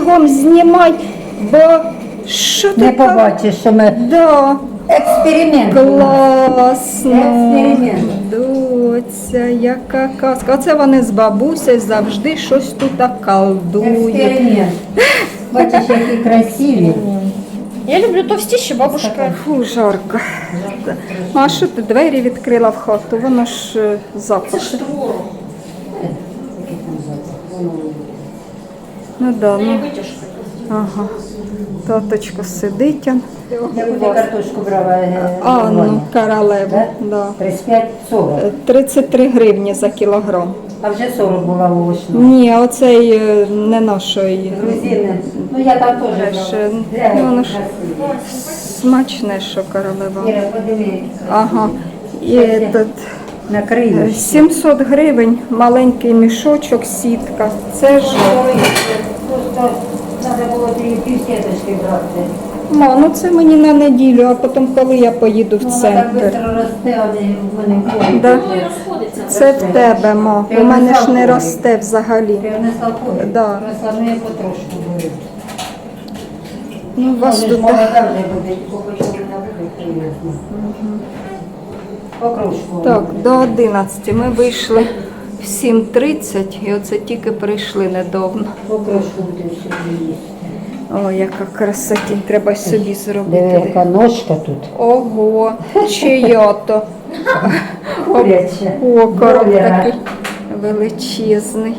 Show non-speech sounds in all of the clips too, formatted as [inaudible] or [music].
бігом знімай, бо що ти Не там? побачиш, що ми Да. експеримент. Класно. Експеримент. Доця, яка казка. Оце вони з бабусею завжди щось тут колдують. Експеримент. Бачиш, які красиві. Я люблю товстіші, бабушка. Фу, жарко. Ну, а що ти двері відкрила в хату? Воно ж е, запах. Ну да, ну. Ага. Таточко сидить. он. Я буде картошку брала. е, А, ну, королеву. Да? Да. 35-40. Е, 33 гривні за кілограм. А вже 40 була овочна. Ні, оцей е, не нашої. Грузини. Ну я там теж брала. ну, ж смачне, що королева. Іра, подиви. Ага. І этот, Накрию. 700 гривень, маленький мішочок, сітка. Це ж. Просто треба було тобі півсіточки брати. Ма, ну це мені на неділю, а потім, коли я поїду в Ну, вона так центр. швидко росте, а не в мене ходить. Да. Це в тебе, ма. У мене ж не росте взагалі. Не салкую. Да. Ну я потрошку беру. Ну, у вас тут молода вже буде, поки що вона буде серйозно. Покружку. так, до 11. Ми вийшли в 7.30 і оце тільки прийшли недавно. Покружку буде сьогодні їсти. О, яка красотінь, треба собі Диви, зробити. яка ножка тут. Ого, чия то. [laughs] Куряча. Окорок Бройлера. такий величезний.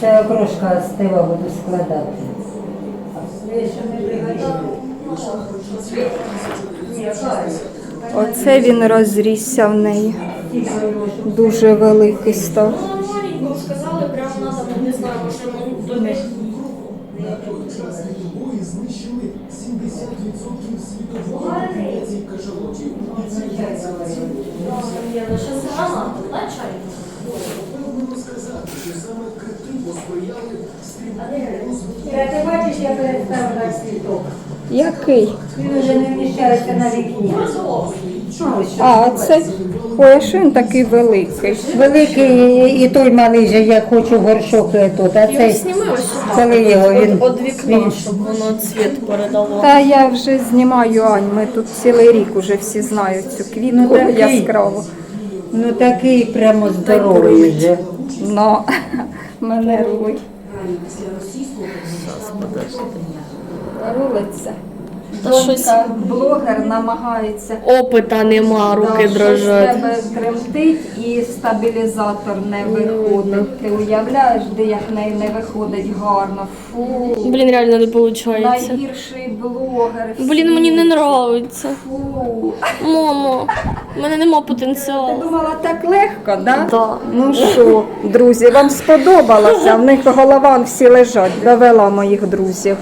Це окрошка стива буду складати. Оце він розрісся в неї. Дуже великий став. Сказали, прямо надо, не знаю, може до них. Я сейчас рано, да, чай? Іра, ти бачиш, я. Який? Він вже не вміщається на вікні. Ну. А, це. Ой, що він такий великий? Великий і той малий же, я хочу горшок тут, а цей, Сніми ось коли його він, от вікна, щоб воно цвіт передало. Та я вже знімаю Ань, ми тут цілий рік уже всі знають цю квітку Ну, такий. яскраву. ну такий прямо здоровий вже. Но [laughs] мене рулить. Рулиться. Щось блогер намагається опита нема, руки Да, щось дрожать. тебе тремтить і стабілізатор не виходить. Ти уявляєш, де як неї не виходить гарно. Фу. Блін, реально не виходить. Найгірший блогер. в Блін, мені не нравиться. Фу. Мамо, в мене нема Ти потенціалу. думала так легко, да? Да. Ну що, друзі, вам сподобалося? В них голова всі лежать. Довела моїх друзів.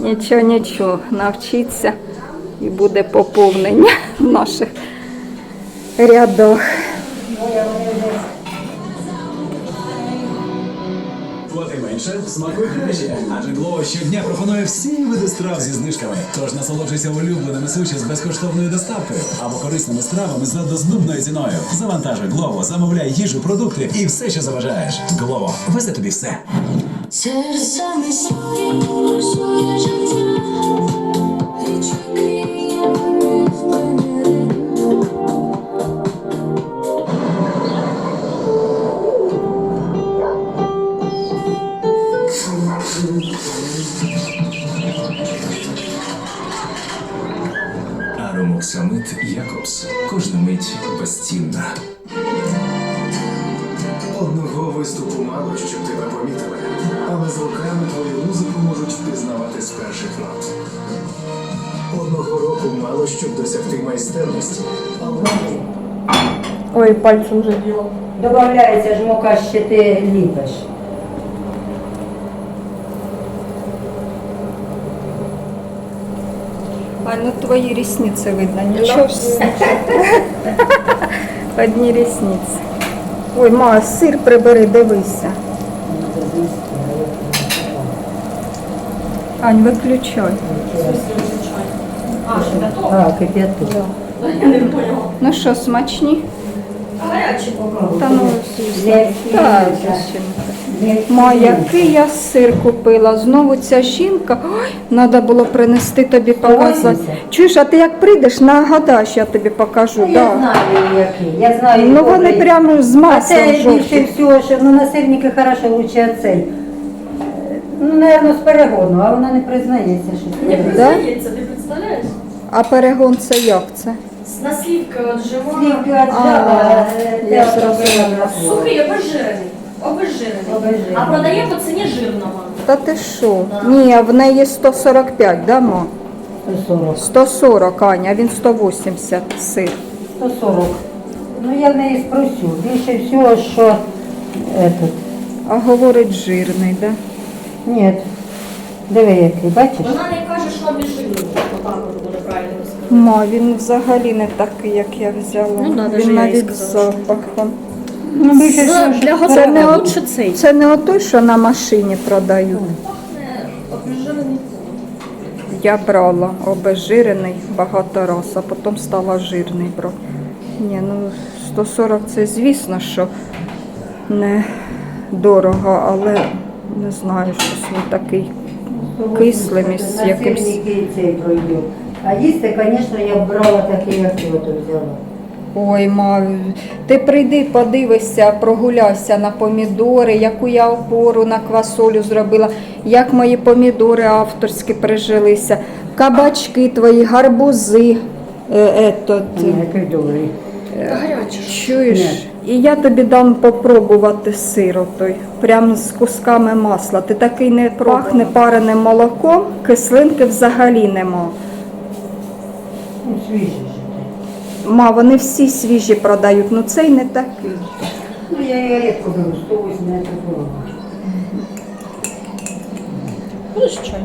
Нічого, нічого, навчіться і буде поповнення в наших рядах. Плати менше, смакуй краще. Адже Глово щодня пропонує всі види страв зі знижками. Тож насолоджуйся улюбленими суші з безкоштовною доставкою або корисними стравами за доступною ціною. Завантажуй Глово, замовляй їжу, продукти і все, що заважаєш. Глово, везе тобі все. Серцями своє, своє життя, не. Аромоксамит Якобс. Кожна мить безцінна. Виступу мало, щоб тебе помітили, але з роками твою музику можуть впізнавати з перших нот. Одного року мало, щоб досягти майстерності, Ой, пальцем вже діло. Добавляється ж мука, ще ти ліпиш. А ну твої рісниці видно, нічого. ж. [laughs] Одні рісниці. Ой, ма, сир прибери, дивися. Ань, виключай. А, кип'яток. Ну що, смачні? Та ну? Лепки. Ма, який я сир купила. Знову ця жінка. Ой, треба було принести тобі показати. Чуєш, а ти як прийдеш, нагадаєш, я тобі покажу. Ну, да. Я знаю, який. Я знаю. Ну вони добрий. прямо з А маслом це більше жовтим. всього, що ну, на сирники хорошо лучше цей. Ну, напевно, з перегону, а вона не признається, що Не це. признається, ти представляєш? А перегон це як це? На слівки отжимала. Слівки отжала, А, е, я зрозуміла. Сухий, обезжирений. Обезжирений. Обезжирений. А продає по ціні жирного. Та ти що? Ні, в неї 145, да, ма? 140. 140, Аня, він 180 сир. 140. Ну, я в неї спросю. Більше всього, що этот. А говорить жирний, да? Ні. Диви, який, бачиш? Вона не каже, що обезжирений. Отак от буде правильно сказати. Ма, він взагалі не такий, як я взяла. Ну да, даже він я навіть з сказала, що- запахом. Ну, всього, що Для Це не, готовки от, лучше цей. це не отой, що на машині продають. Обезжирений. Я брала обезжирений багато раз, а потім стала жирний брати. Ні, ну 140 це звісно, що не дорого, але не знаю, щось він такий кислим із якимсь. цей. А їсти, звісно, я б брала такий, як ти ото взяла. Ой, ма, ти прийди, подивися, прогуляйся на помідори, яку я опору на квасолю зробила, як мої помідори авторські прижилися, кабачки твої, гарбузи. Е, Який добрий. Гарячий. чуєш? І я тобі дам попробувати сир отой, прям з кусками масла. Ти такий не пахне пареним молоком, кислинки взагалі нема. Ну, свіжий же. Ма, вони всі свіжі продають, ну цей не такий. Ну, я її рідко беру, 180 гривень. Будеш чай?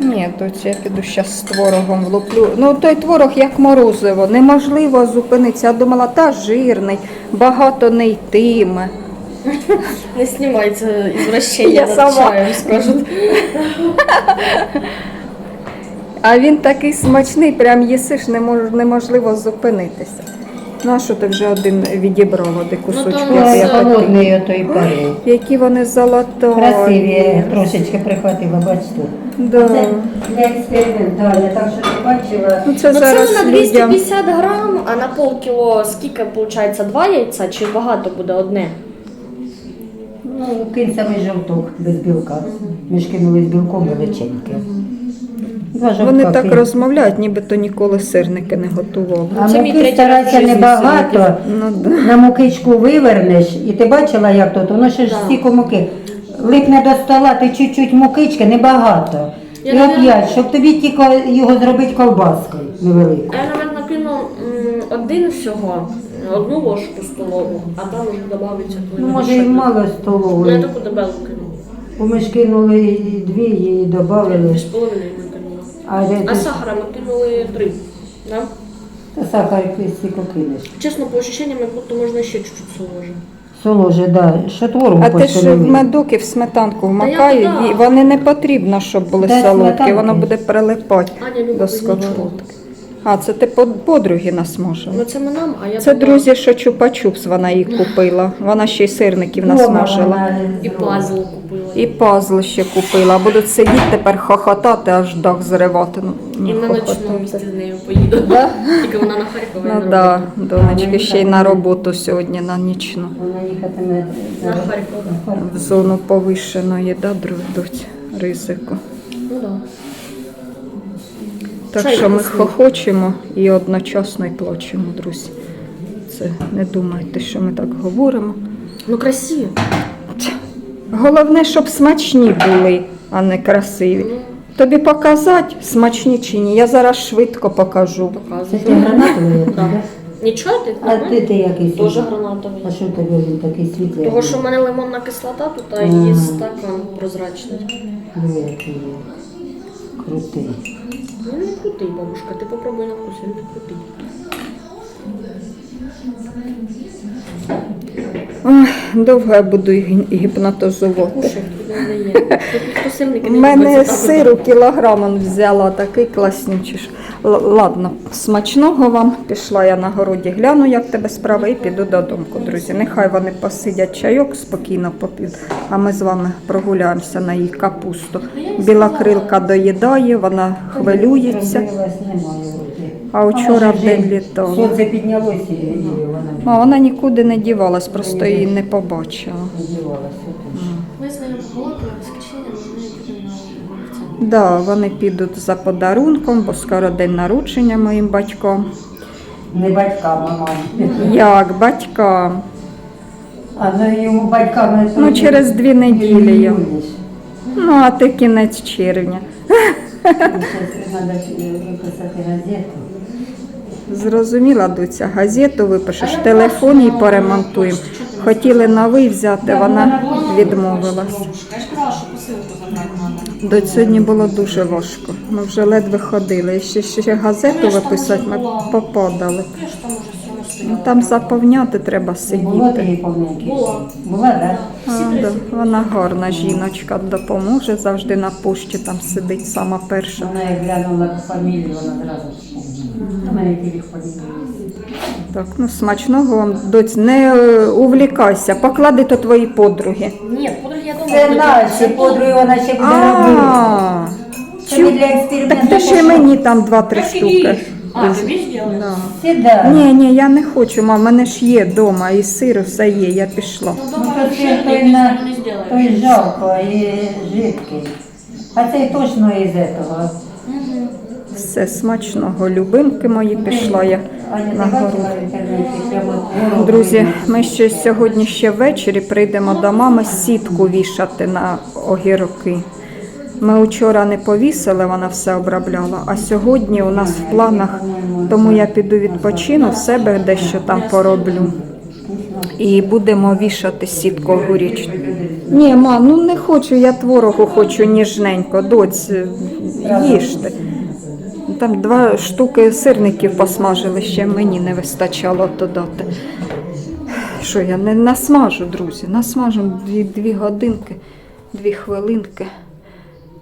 Ні, доці, я піду зараз з творогом влуплю. Ну той творог як морозиво, неможливо зупинитися. Я думала, та жирний, багато не йтиме. Не знімай це ізвращення [laughs] Я сама. чаєм, скажуть. [laughs] А він такий смачний, прям їсиш, не неможливо зупинитися. Ну, а що ти вже один відібрала, де кусочки? Ну, то я це. Холодний отой парень. Які вони золотові. Красиві, трошечки прихватила, бачите. Да. Це для експериментальне, так що ти бачила. Ну, це Ну, зараз це на людям. 250 грам, а на полкіло скільки виходить? Два яйця чи багато буде одне? Ну, кинь самий жовток без білка. Ми ж кинули з білком величеньке. Жовтка Вони так розмовляють, нібито ніколи сирники не готували. А Це мій муки третій в житті небагато. Ну, да. На мукичку вивернеш, і ти бачила, як тут? Воно ще ж Да. стільки муки. Липне до стола, ти чуть-чуть мукички, небагато. Я, і наверно- оп'ять, щоб тобі тільки його зробити колбаскою невеликою. Я, мабуть, кину м, один всього, одну ложку столову, а там вже додається Ну, може, і мало Ну, я столової. таку дебелу кину. Бо ми ж кинули і дві і додали. Дві з половиною ми. А, А сахара ми кинули три. Да? та сахар стільки кинеш. Чесно, по ощущениям, як будто можна ще чуть-чуть соложе. Соложе, да. Що творогу А ти ж в медок і в сметанку я вмакають, туди. і вони не потрібно, щоб були Де солодкі, сметанки? воно буде прилипати Аня любить до сковородки. А, це ти под- подруги насмажила. Ну це ми нам, а я Це туди. друзі, що чупа-чупс вона їй купила. Вона ще й сирників насмажила. І пазл купила. І пазл ще купила. Будуть сидіти тепер хохотати, аж дах зривати. Ну, ні, І на хохотати. ночному місці з нею поїду. Тільки вона на Харкова. я Ну на да, роботу. донечки ще й на роботу сьогодні, на нічну. Вона їхатиме На Харкова. В зону повищеної, да, дру- ризику. Ну да. Так що ми хохочемо і одночасно й плачемо, друзі. Це не думайте, що ми так говоримо. Ну красиво. Головне, щоб смачні були, а не красиві. Тобі показати смачні чи ні? Я зараз швидко покажу. Це ти гранатовий? Да. Нічого ти? А ти, ти який? Світлий? гранатовий. А що тобі він такий світлий? Того, що в мене лимонна кислота, тут а є стакан прозрачний. Диви, який є. Крутий. Він не крутий, бабушка, ти попробуй на вкус, він не крутий. Ой, довго я буду гі- гіпнотизувати. У мене сиру кілограмом взяла, такий класнючий. Ладно, смачного вам. Пішла я на городі, гляну, як тебе справи, і піду додому, друзі. Нехай вони посидять чайок, спокійно поп'ють, а ми з вами прогуляємося на її капусту. Біла крилка доїдає, вона хвилюється. А вчора в день літала. Сонце піднялося вона нікуди не дівалась, просто її не побачила. Да, вони підуть за подарунком, бо скоро день народження моїм батькам. Не батькам, а мамі. Як батькам? А ну йому батьками... Ну, через дві неділі я. Ну, а ти кінець червня. Виписати газету. Зрозуміла, доця, газету випишеш, телефон їй поремонтуємо. Хотіли новий взяти, вона відмовилась. Я ж казала, що посилку забрати треба. До сьогодні було дуже важко. Ми вже ледве ходили. І ще, ще газету виписати ми попадали. Там Ну. Там заповняти треба сидіти. Була. Да, вона гарна жіночка, допоможе завжди на пошті там сидить сама перша. Вона як глянула фамілію, вона вспомнила. У мене телефон. Так, ну смачного вам, доць, не е, увлікайся, поклади то твої подруги. Ні, подруги я дома. Це наші подруги, вона ще буде робити. А, Це ми для експерименту. так ти ще мені там два-три штуки. А, тобі зробили? Да. Сідай. Ні, ні, я не хочу, мам, мене ж є вдома, і сир, все є, я пішла. Ну, Ну, дома то вообще це той, на, не зробиш. той жалко і жидкий. А цей точно із этого. Все смачного, любимки мої, пішла я на творог Друзі, ми ще сьогодні ще ввечері прийдемо до мами сітку вішати на огірки. Ми вчора не повісили, вона все обробляла, а сьогодні у нас в планах, тому я піду відпочину, в себе дещо там пороблю. І будемо вішати сітку огурічну. Ні, ма, ну не хочу, я творогу хочу ніжненько, доць, їжте. Там два штуки сирників посмажили, ще мені не вистачало додати. Що я не насмажу, друзі, насмажу дві, дві годинки, дві хвилинки.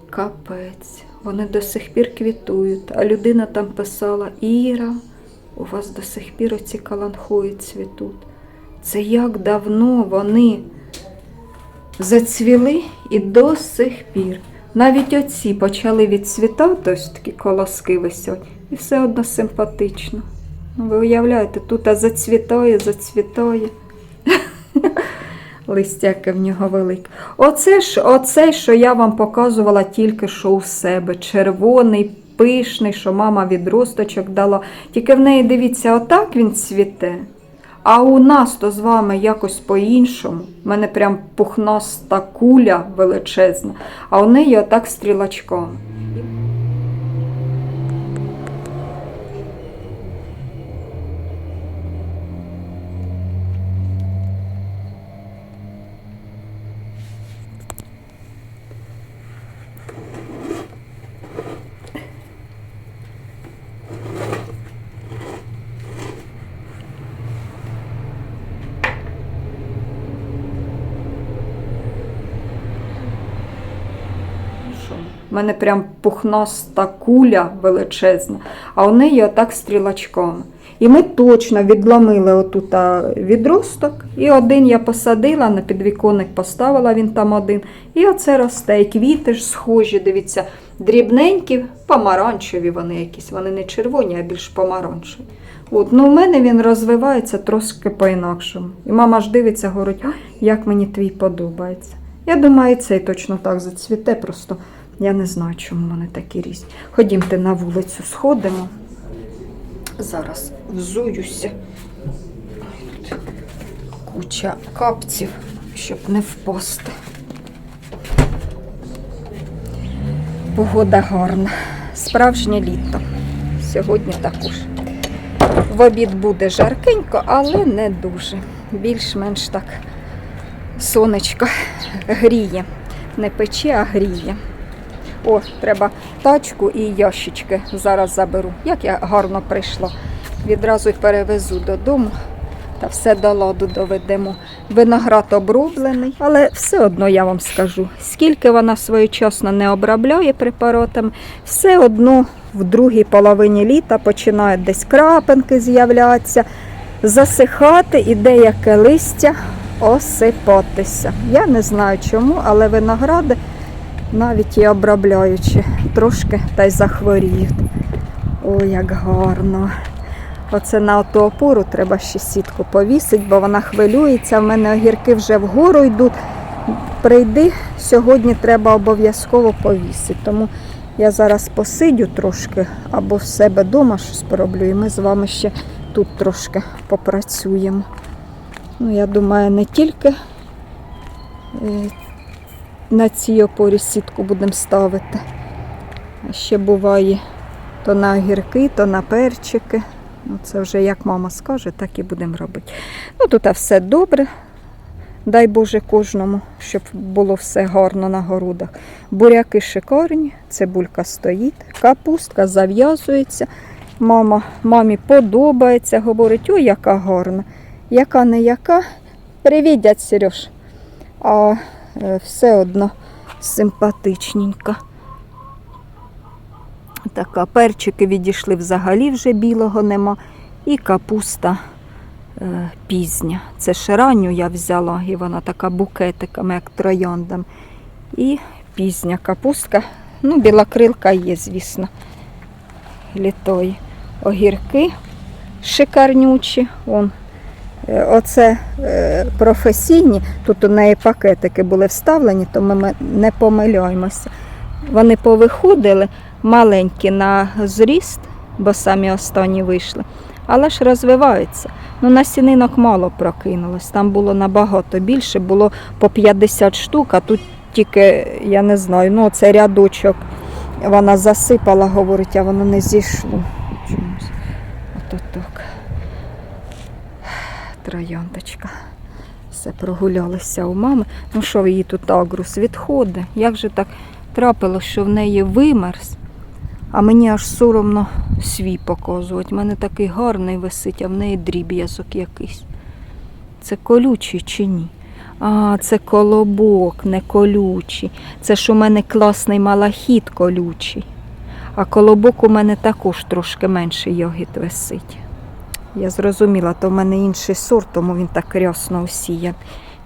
Капець. Вони до сих пір квітують. А людина там писала: Іра, у вас до сих пір оці каланхої цвітуть. Це як давно вони зацвіли і до сих пір. Навіть оці почали відцвітати, ось такі колоски висять, і все одно симпатично. Ну, ви уявляєте, тут а зацвітає, зацвітає. [laughs] Листяки в нього велике. Оце ж, оце, що я вам показувала тільки що у себе. Червоний, пишний, що мама від росточок дала. Тільки в неї, дивіться, отак він цвіте. А у нас то з вами якось по-іншому. У мене прям пухнаста куля величезна, а у неї отак стрілачком. У мене прям пухнаста куля величезна, а у неї отак стрілачками. І ми точно відломили отут відросток, і один я посадила, на підвіконник поставила він там один. І оце росте. І квіти ж схожі, дивіться, дрібненькі, помаранчеві вони якісь. Вони не червоні, а більш помаранчеві. От, ну, у мене він розвивається трошки по-інакшому. І мама ж дивиться, говорить, як мені твій подобається. Я думаю, цей точно так зацвіте, просто я не знаю, чому вони такі різні. Ходімте на вулицю, сходимо. Зараз взуюся. Тут Куча капців, щоб не впасти. Погода гарна. Справжнє літо. Сьогодні також. В обід буде жаркенько, але не дуже. Більш-менш так сонечко гріє. Не пече, а гріє. О, треба тачку і ящички зараз заберу. Як я гарно прийшла. Відразу й перевезу додому. та все до ладу доведемо. Виноград оброблений, але все одно я вам скажу, скільки вона своєчасно не обробляє препаратами, все одно в другій половині літа починають десь крапинки з'являтися, засихати і деяке листя осипатися. Я не знаю чому, але виногради, навіть і обробляючи, трошки та й захворіють. Ой, як гарно. Оце на ту опору треба ще сітку повісити, бо вона хвилюється. В мене огірки вже вгору йдуть. Прийди, сьогодні треба обов'язково повісити. Тому я зараз посидю трошки або в себе вдома щось пороблю, і ми з вами ще тут трошки попрацюємо. Ну, я думаю, не тільки е, на цій опорі сітку будемо ставити. Ще буває то на огірки, то на перчики. Ну, це вже як мама скаже, так і будемо робити. Ну, тут все добре. Дай Боже кожному, щоб було все гарно на городах. Буряки шикарні, цибулька стоїть, капустка зав'язується. Мама, мамі подобається, говорить, ой, яка гарна. Яка не яка. Привіт, дядь Сереж. А все одно симпатичненька. Така перчики відійшли взагалі вже білого нема. І капуста е, пізня. Це ще ранню я взяла, і вона така букетиками, як трояндам. І пізня капустка. Ну, білокрилка є, звісно. Літої. Огірки шикарнючі. Вон. Е, Оце е, професійні, тут у неї пакетики були вставлені, то ми не помиляємося. Вони повиходили маленькі на зріст, бо самі останні вийшли, але ж розвиваються. Ну, насінинок мало прокинулось. Там було набагато більше, було по 50 штук, а тут тільки, я не знаю, ну це рядочок. Вона засипала, говорить, а воно не зійшло. Чомусь. Ото так. Трояндочка. Все прогулялися у мами. Ну що її тут агрус відходить? Як же так трапилось, що в неї вимерз, а мені аж соромно свій показувати. У мене такий гарний висить, а в неї дріб'язок якийсь. Це колючий чи ні? А, це колобок, не колючий. Це ж у мене класний малахіт колючий. А колобок у мене також трошки менший йогіт висить. Я зрозуміла, то в мене інший сорт, тому він так рясно осіян.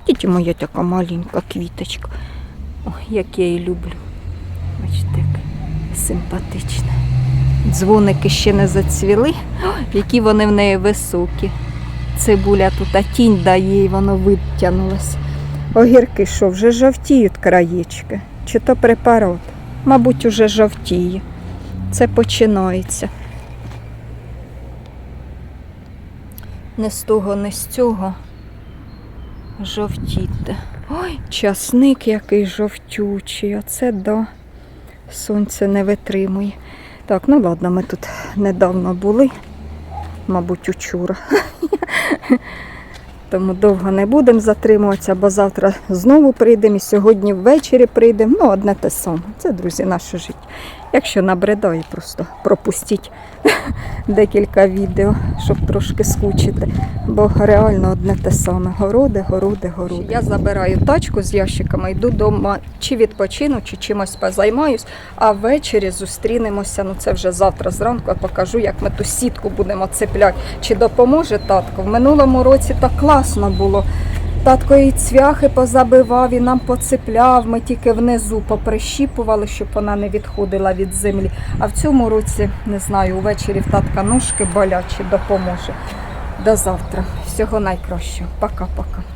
Тільки моя така маленька квіточка. Ой, як я її люблю. Бачите, як симпатична. Дзвоники ще не зацвіли, які вони в неї високі. Цибуля тут тінь дає, і воно витягнулося. Огірки що, вже жовтіють краєчки? Чи то препарат? Мабуть, уже жовтіє. Це починається. Не з того, не з цього. Жовтіти. Ой, часник який жовтючий. Оце да. Сонце не витримує. Так, ну ладно, ми тут недавно були, мабуть, учора. [laughs] Тому довго не будемо затримуватися, бо завтра знову прийдемо і сьогодні ввечері прийдемо. Ну, одне те саме. Це, друзі, наше життя. Якщо набридає, просто пропустіть [laughs] декілька відео, щоб трошки скучити. Бо реально одне те саме. Городи, городи, городи. Я забираю тачку з ящиками, йду вдома, чи відпочину, чи чимось позаймаюсь, а ввечері зустрінемося. Ну це вже завтра зранку. Я покажу, як ми ту сітку будемо цепляти. Чи допоможе татко? В минулому році так класно було. Татко і цвяхи позабивав, і нам поцепляв. Ми тільки внизу поприщіпували, щоб вона не відходила від землі. А в цьому році, не знаю, увечері в татка ножки болячі допоможе. До завтра. Всього найкращого. Пока-пока.